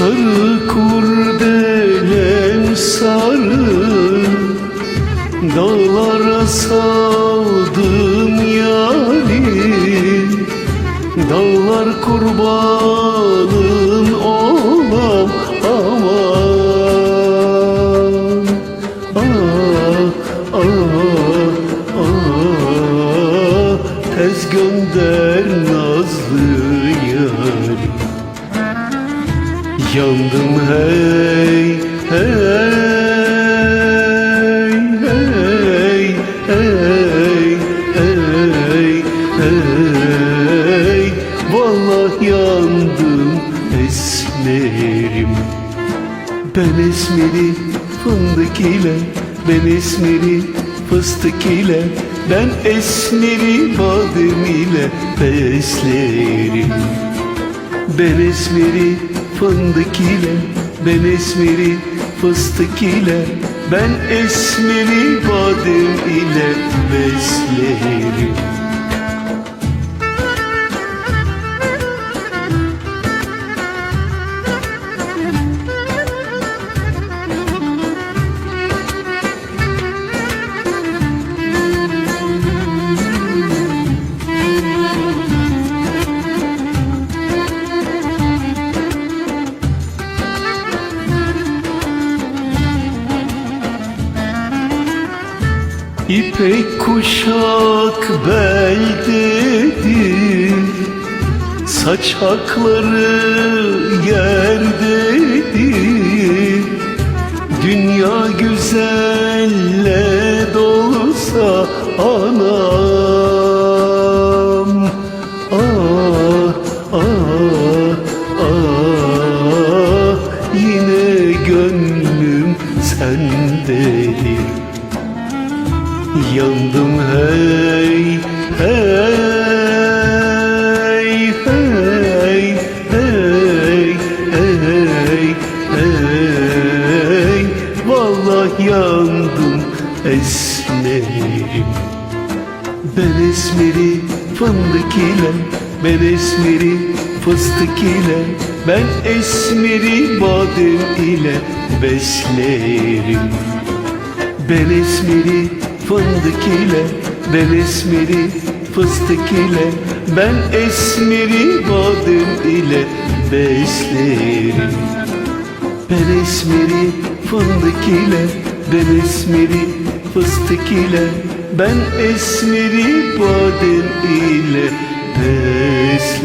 Sarı kurdelem sarı Dağlara saldım yari Dağlar kurbanın olam aman. Ah ah ah. ah. Tez gönder Yandım hey hey hey hey hey hey. Vallahi yandım esmerim. Ben esmeri fındık ile Ben esmeri fıstık ile Ben esmeri badem ile beslerim ben esmeri fındık ile Ben esmeri fıstık ile Ben esmeri badem ile beslerim İpek kuşak beldedir Saçakları yerdedir. Dünya güzelle dolsa anam Yandım hey hey hey hey hey hey. Vallahi yandım esmerim. Ben esmeri fındık ile Ben esmeri fıstık ile Ben esmeri badem ile beslerim. Ben esmeri fındık ile Ben esmeri fıstık ile Ben esmeri badem ile beslerim. Ben esmeri fındık ile Ben esmeri fıstık ile Ben esmeri badem ile beslerim